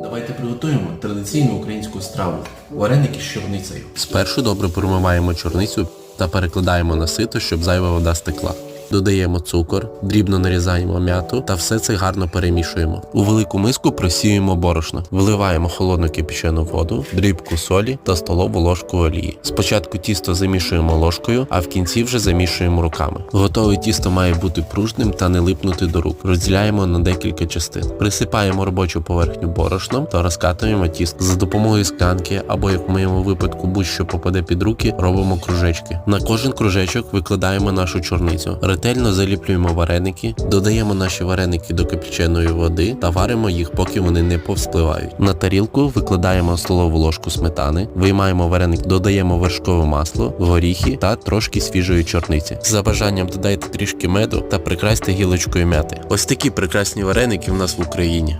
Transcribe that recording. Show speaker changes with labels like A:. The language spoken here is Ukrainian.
A: Давайте приготуємо традиційну українську страву вареники з чорницею.
B: Спершу добре промиваємо чорницю та перекладаємо на сито, щоб зайва вода стекла. Додаємо цукор, дрібно нарізаємо м'яту та все це гарно перемішуємо. У велику миску просіюємо борошно, виливаємо холодну кипячену воду, дрібку солі та столову ложку олії. Спочатку тісто замішуємо ложкою, а в кінці вже замішуємо руками. Готове тісто має бути пружним та не липнути до рук. Розділяємо на декілька частин. Присипаємо робочу поверхню борошном та розкатуємо тісто. За допомогою склянки або, як в моєму випадку, будь-що попаде під руки, робимо кружечки. На кожен кружечок викладаємо нашу чорницю. Ретельно заліплюємо вареники, додаємо наші вареники до кипяченої води та варимо їх, поки вони не повспливають. На тарілку викладаємо столову ложку сметани, виймаємо вареник, додаємо вершкове масло, горіхи та трошки свіжої чорниці. За бажанням додайте трішки меду та прикрасьте гілочкою м'яти. Ось такі прекрасні вареники в нас в Україні.